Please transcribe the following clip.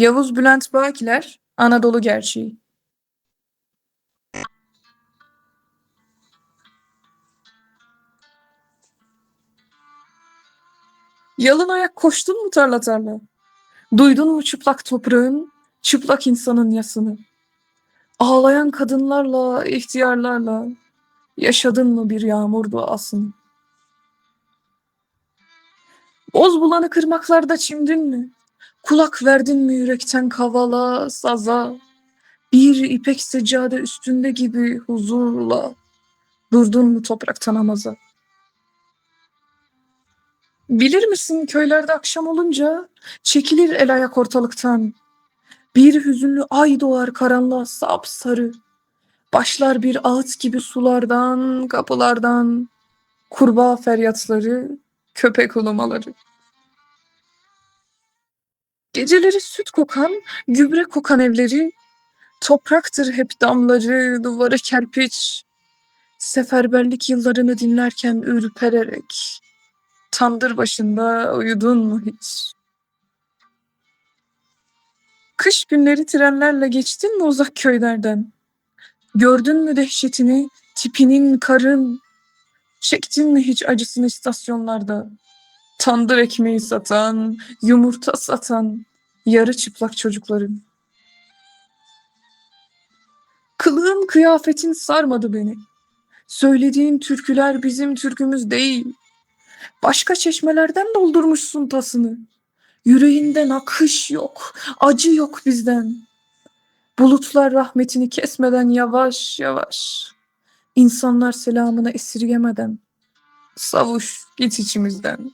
Yavuz Bülent Bakiler, Anadolu Gerçeği. Yalın ayak koştun mu tarla tarla? Duydun mu çıplak toprağın, çıplak insanın yasını? Ağlayan kadınlarla, ihtiyarlarla yaşadın mı bir yağmur duasını? Boz bulanı kırmaklarda çimdin mi? Kulak verdin mi yürekten kavala, saza? Bir ipek seccade üstünde gibi huzurla durdun mu topraktan namaza? Bilir misin köylerde akşam olunca çekilir el ayak ortalıktan. Bir hüzünlü ay doğar karanlığa sapsarı. Başlar bir ağıt gibi sulardan, kapılardan, kurbağa feryatları, köpek ulumaları. Geceleri süt kokan, gübre kokan evleri, topraktır hep damları, duvarı kerpiç. Seferberlik yıllarını dinlerken ürpererek, tandır başında uyudun mu hiç? Kış günleri trenlerle geçtin mi uzak köylerden? Gördün mü dehşetini, tipinin karın? Çektin mi hiç acısını istasyonlarda? Tandır ekmeği satan, yumurta satan, yarı çıplak çocukların. Kılığın kıyafetin sarmadı beni. Söylediğin türküler bizim türkümüz değil. Başka çeşmelerden doldurmuşsun tasını. Yüreğinden akış yok, acı yok bizden. Bulutlar rahmetini kesmeden yavaş yavaş. İnsanlar selamını esirgemeden. Savuş git içimizden.